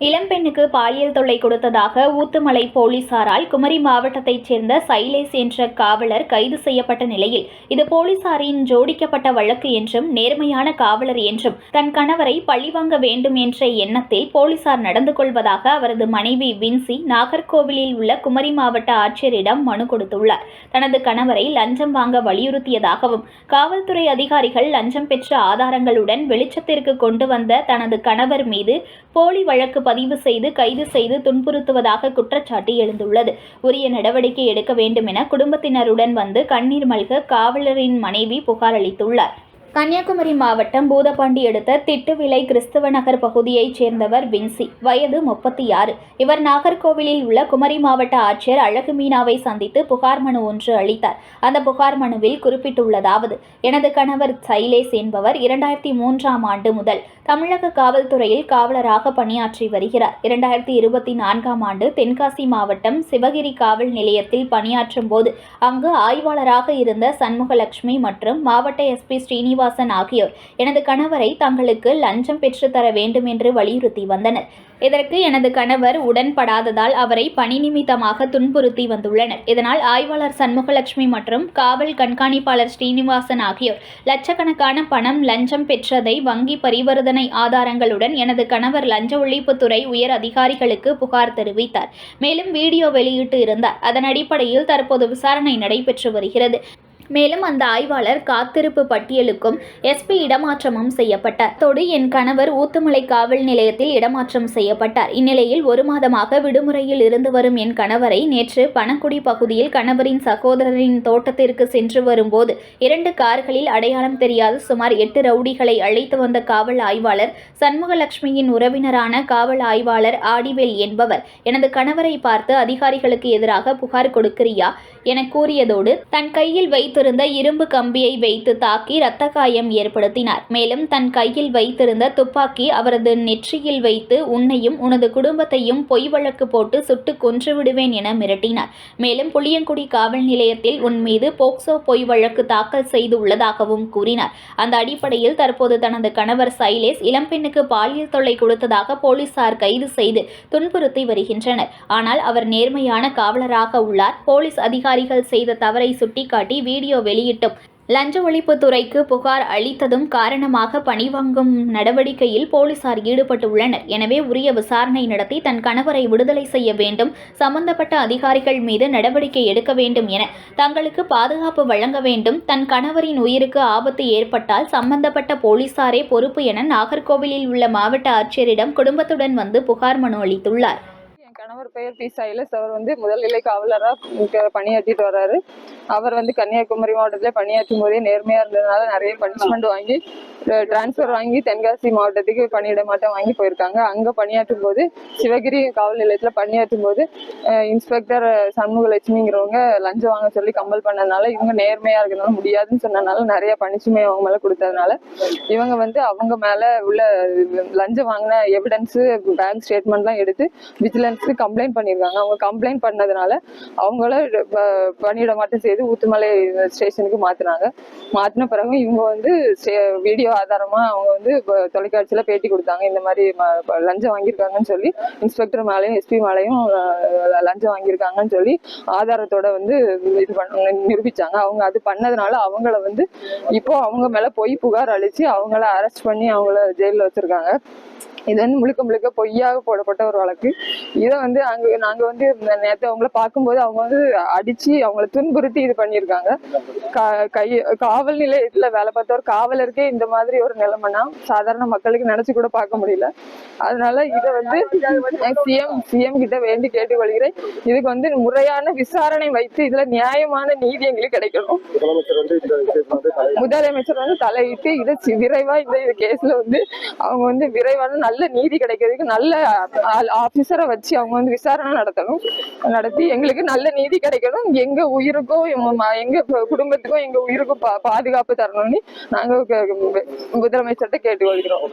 இளம்பெண்ணுக்கு பாலியல் தொல்லை கொடுத்ததாக ஊத்துமலை போலீசாரால் குமரி மாவட்டத்தைச் சேர்ந்த சைலேஸ் என்ற காவலர் கைது செய்யப்பட்ட நிலையில் இது போலீசாரின் ஜோடிக்கப்பட்ட வழக்கு என்றும் நேர்மையான காவலர் என்றும் தன் கணவரை பழிவாங்க வேண்டும் என்ற எண்ணத்தில் போலீசார் நடந்து கொள்வதாக அவரது மனைவி வின்சி நாகர்கோவிலில் உள்ள குமரி மாவட்ட ஆட்சியரிடம் மனு கொடுத்துள்ளார். தனது கணவரை லஞ்சம் வாங்க வலியுறுத்தியதாகவும் காவல்துறை அதிகாரிகள் லஞ்சம் பெற்ற ஆதாரங்களுடன் வெளிச்சத்திற்கு கொண்டு வந்த தனது கணவர் மீது போலி வழக்கு பதிவு செய்து கைது செய்து துன்புறுத்துவதாக குற்றச்சாட்டு எழுந்துள்ளது. உரிய நடவடிக்கை எடுக்க வேண்டும் என குடும்பத்தினருடன் வந்து கண்ணீர் மல்க காவலரின் மனைவி புகார் அளித்துள்ளார். கன்னியாகுமரி மாவட்டம் பூதப்பாண்டி அடுத்த திட்டுவிலை கிறிஸ்தவ நகர் பகுதியைச் சேர்ந்தவர் வின்சி. வயது முப்பத்தி ஆறு இவர் நாகர்கோவிலில் உள்ள குமரி மாவட்ட ஆட்சியர் அழகு மீனாவை சந்தித்து புகார் மனு ஒன்று அளித்தார். அந்த புகார் மனுவில் குறிப்பிட்டுள்ளதாவது எனது கணவர் சைலேஸ் என்பவர் இரண்டாயிரத்தி மூன்றாம் ஆண்டு முதல் தமிழக காவல்துறையில் காவலராக பணியாற்றி வருகிறார். இரண்டாயிரத்தி இருபத்தி நான்காம் ஆண்டு தென்காசி மாவட்டம் சிவகிரி காவல் நிலையத்தில் பணியாற்றும் போது அங்கு ஆய்வாளராக இருந்த சண்முகலட்சுமி மற்றும் மாவட்ட எஸ்பி சீனிவாசன் ஆகியோர். எனது கணவரை தங்களுக்கு லஞ்சம் பெற்றுத்தர வேண்டும் என்று வலியுறுத்தி வந்தனர். இதற்கு எனது கணவர் உடன்படாததால் அவரை பணி நிமித்தமாக துன்புறுத்தி வந்துள்ளனர். இதனால் ஆய்வாளர் சண்முகலட்சுமி மற்றும் காவல் கண்காணிப்பாளர் ஸ்ரீனிவாசன் ஆகியோர் லட்சக்கணக்கான பணம் லஞ்சம் பெற்றதை வங்கி பரிவர்த்தனை ஆதாரங்களுடன் எனது கணவர் லஞ்ச ஒழிப்புத்துறை உயர் அதிகாரிகளுக்கு புகார் தெரிவித்தார். மேலும் வீடியோ வெளியிட்டு இருந்தார். அதன் அடிப்படையில் தற்போது விசாரணை நடைபெற்று வருகிறது. மேலும் அந்த ஆய்வாளர் காத்திருப்பு பட்டியலுக்கும் எஸ்பி இடமாற்றமும் செய்யப்பட்டார். தொடு என் கணவர் ஊத்துமலை காவல் நிலையத்தில் இடமாற்றம் செய்யப்பட்டார். இந்நிலையில் ஒரு மாதமாக விடுமுறையில் இருந்து வரும் என் கணவரை நேற்று பணக்குடி பகுதியில் கணவரின் சகோதரரின் தோட்டத்திற்கு சென்று வரும்போது இரண்டு கார்களில் அடையாளம் தெரியாத சுமார் எட்டு ரவுடிகளை அழைத்து வந்த காவல் ஆய்வாளர் சண்முகலட்சுமியின் உறவினரான காவல் ஆய்வாளர் ஆடிவேல் என்பவர் எனது கணவரை பார்த்து அதிகாரிகளுக்கு எதிராக புகார் கொடுக்கிறியா? என கூறியதோடு தன் கையில் வைத்து வைத்திருந்த இரும்பு கம்பியை வைத்து தாக்கி இரத்த காயம் ஏற்படுத்தினார். மேலும் தன் கையில் வைத்திருந்த துப்பாக்கி அவரது நெற்றியில் வைத்து உன்னையும் உனது குடும்பத்தையும் பொய் வழக்கு போட்டு சுட்டு கொன்று விடுவேன் என மிரட்டினார். மேலும் புளியங்குடி காவல் நிலையத்தில் உன் மீது போக்சோ பொய் வழக்கு தாக்கல் செய்து உள்ளதாகவும் கூறினார். அந்த அடிப்படையில் தற்போது தனது கணவர் சைலேஷ் இளம்பெண்ணுக்கு பாலியல் தொல்லை கொடுத்ததாக போலீசார் கைது செய்து துன்புறுத்தி வருகின்றனர். ஆனால் அவர் நேர்மையான காவலராக உள்ளார். போலீஸ் அதிகாரிகள் செய்த தவறை சுட்டிக்காட்டி வீடியோ வெளியிட்டும். லஞ்ச ஒழிப்புத்துறைக்கு புகார் அளித்ததும் காரணமாக பணிவாங்கும் நடவடிக்கையில் போலீசார் ஈடுபட்டுள்ளனர். எனவே உரிய விசாரணை நடத்தி தன் கணவரை விடுதலை செய்ய வேண்டும் சம்பந்தப்பட்ட அதிகாரிகள் மீது நடவடிக்கை எடுக்க வேண்டும் என தங்களுக்கு பாதுகாப்பு வழங்க வேண்டும். தன் கணவரின் உயிருக்கு ஆபத்து ஏற்பட்டால் சம்பந்தப்பட்ட போலீசாரே பொறுப்பு என நாகர்கோவிலில் உள்ள மாவட்ட ஆட்சியரிடம் குடும்பத்துடன் வந்து புகார் மனு அளித்துள்ளார். அவர் பெயர் பி சைலஸ். அவர் வந்து முதல்நிலை காவலராக பணியாற்றிட்டு வர்றாரு அவர் வந்து கன்னியாகுமரி மாவட்டத்தில் பணியாற்றும் போதே நேர்மையாக இருந்ததுனால நிறைய பனிஷ்மெண்ட் வாங்கி டிரான்ஸ்ஃபர் வாங்கி தென்காசி மாவட்டத்துக்கு பணியிட மாட்டம் வாங்கி போயிருக்காங்க. அங்க பணியாற்றும் போது சிவகிரி காவல் நிலையத்துல பணியாற்றும் போது இன்ஸ்பெக்டர் சண்முகலட்சுமிங்கிறவங்க லஞ்சம் வாங்க சொல்லி கம்பல் பண்ணதுனால இவங்க நேர்மையா இருக்கிறதுனால முடியாதுன்னு சொன்னதுனால நிறைய பனிஷ்மே அவங்க மேலே கொடுத்ததுனால இவங்க வந்து அவங்க மேல உள்ள லஞ்சம் வாங்கின எவிடன்ஸ் பேங்க் ஸ்டேட்மெண்ட்லாம் எடுத்து விஜிலன்ஸ்க்கு கம்ப்ளைண்ட் பண்ணியிருக்காங்க அவங்க கம்ப்ளைண்ட் பண்ணதுனால அவங்கள பணியிட மாற்றம் செய்து ஊத்துமலை ஸ்டேஷனுக்கு மாத்தினாங்க. மாத்தின பிறகு இவங்க வந்து வீடியோ ஆதாரமா அவங்க வந்து தொலைக்காட்சியில பேட்டி கொடுத்தாங்க. இந்த மாதிரி லஞ்சம் வாங்கியிருக்காங்கன்னு சொல்லி இன்ஸ்பெக்டர் மேலேயும் எஸ்பி மேலேயும் லஞ்சம் வாங்கியிருக்காங்கன்னு சொல்லி ஆதாரத்தோட வந்து இது பண்ண நிரூபிச்சாங்க. அவங்க அது பண்ணதுனால அவங்கள வந்து இப்போ அவங்க மேல பொய் புகார் அளிச்சு அவங்கள அரெஸ்ட் பண்ணி அவங்கள ஜெயிலில் வச்சிருக்காங்க. இது வந்து முழுக்க முழுக்க பொய்யாக போடப்பட்ட ஒரு வழக்கு. இதை வந்து அங்க நாங்க வந்து நேற்று அவங்கள பார்க்கும்போது அவங்க வந்து அடிச்சு அவங்கள துன்புறுத்தி இது பண்ணியிருக்காங்க. கா- காவல் நிலையத்துல வேலை பார்த்த ஒரு காவலருக்கே இந்த மாதிரி ஒரு நிலைமைனா சாதாரண மக்களுக்கு நினைச்சு கூட பார்க்க முடியல. அதனால இதை வந்து சிஎம் சிஎம் கிட்ட வேண்டி கேட்டுக்கொள்கிறேன் இதுக்கு வந்து முறையான விசாரணை வைத்து இதுல நியாயமான நீதி எங்களுக்கு கிடைக்கணும். முதலமைச்சர் வந்து தலையிட்டு இதை விரைவா இந்த கேஸ்ல வந்து அவங்க வந்து விரைவான நல்ல நல்ல நீதி கிடைக்கிறதுக்கு நல்ல ஆபீசரை வச்சு அவங்க வந்து விசாரணை நடத்தணும். நடத்தி எங்களுக்கு நல்ல நீதி கிடைக்கணும். எங்க உயிருக்கும் எங்க குடும்பத்துக்கோ குடும்பத்துக்கும் எங்க உயிருக்கும் பா- பாதுகாப்பு தரணும்னு நாங்க முதலமைச்சர்கிட்ட கேட்டுக்கொள்கிறோம்.